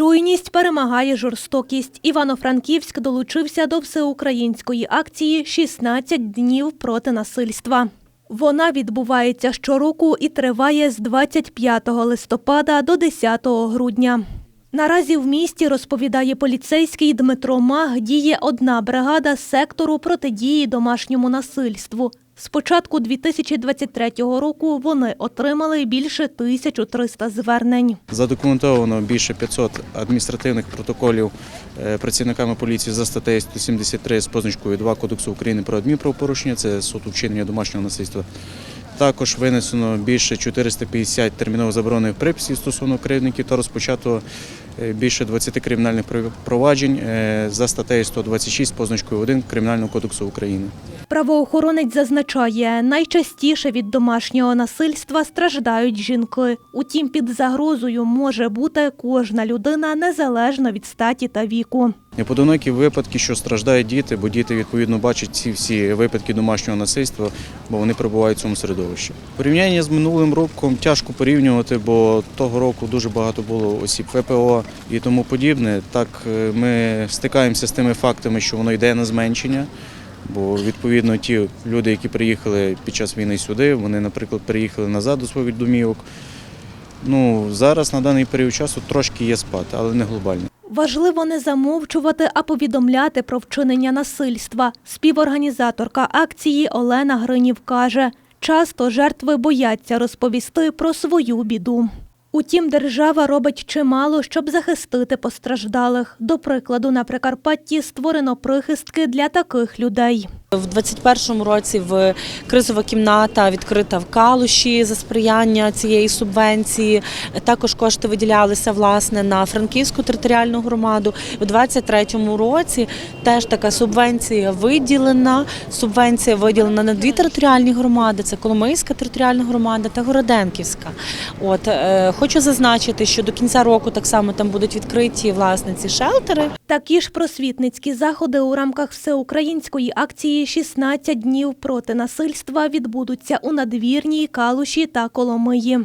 Чуйність перемагає жорстокість. Івано-Франківськ долучився до всеукраїнської акції «16 днів проти насильства. Вона відбувається щороку і триває з 25 листопада до 10 грудня. Наразі в місті, розповідає поліцейський Дмитро Маг, діє одна бригада сектору протидії домашньому насильству. З початку 2023 року вони отримали більше 1300 звернень. Задокументовано більше 500 адміністративних протоколів е, працівниками поліції за статтею 173 з позначкою 2 Кодексу України про адмінправопорушення, це суд вчинення домашнього насильства. Також винесено більше 450 терміново заборонених приписів стосовно кривдників та розпочато е, більше 20 кримінальних проваджень е, за статтею 126 з позначкою 1 Кримінального кодексу України. Правоохоронець зазначає, найчастіше від домашнього насильства страждають жінки. Утім, під загрозою може бути кожна людина незалежно від статі та віку. Неподинокі випадки, що страждають діти, бо діти відповідно бачать ці всі випадки домашнього насильства, бо вони перебувають в цьому середовищі. Порівняння з минулим роком тяжко порівнювати, бо того року дуже багато було осіб ВПО і тому подібне. Так е, ми стикаємося з тими фактами, що воно йде на зменшення. Бо відповідно ті люди, які приїхали під час війни сюди, вони, наприклад, приїхали назад до своїх домівок. Ну зараз на даний період часу трошки є спад, але не глобально. Важливо не замовчувати, а повідомляти про вчинення насильства. Співорганізаторка акції Олена Гринів каже, часто жертви бояться розповісти про свою біду. Утім, держава робить чимало, щоб захистити постраждалих. До прикладу, на Прикарпатті створено прихистки для таких людей. В 21-му році в кризова кімната відкрита в Калуші за сприяння цієї субвенції. Також кошти виділялися власне на Франківську територіальну громаду. У 23-му році теж така субвенція виділена. Субвенція виділена на дві територіальні громади: це Коломийська територіальна громада та Городенківська. От е, хочу зазначити, що до кінця року так само там будуть відкриті власне ці шелтери. Такі ж просвітницькі заходи у рамках всеукраїнської акції «16 днів проти насильства відбудуться у надвірній Калуші та Коломиї.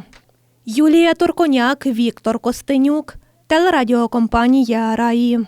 Юлія Турконяк, Віктор Костенюк, телерадіокомпанія Раї.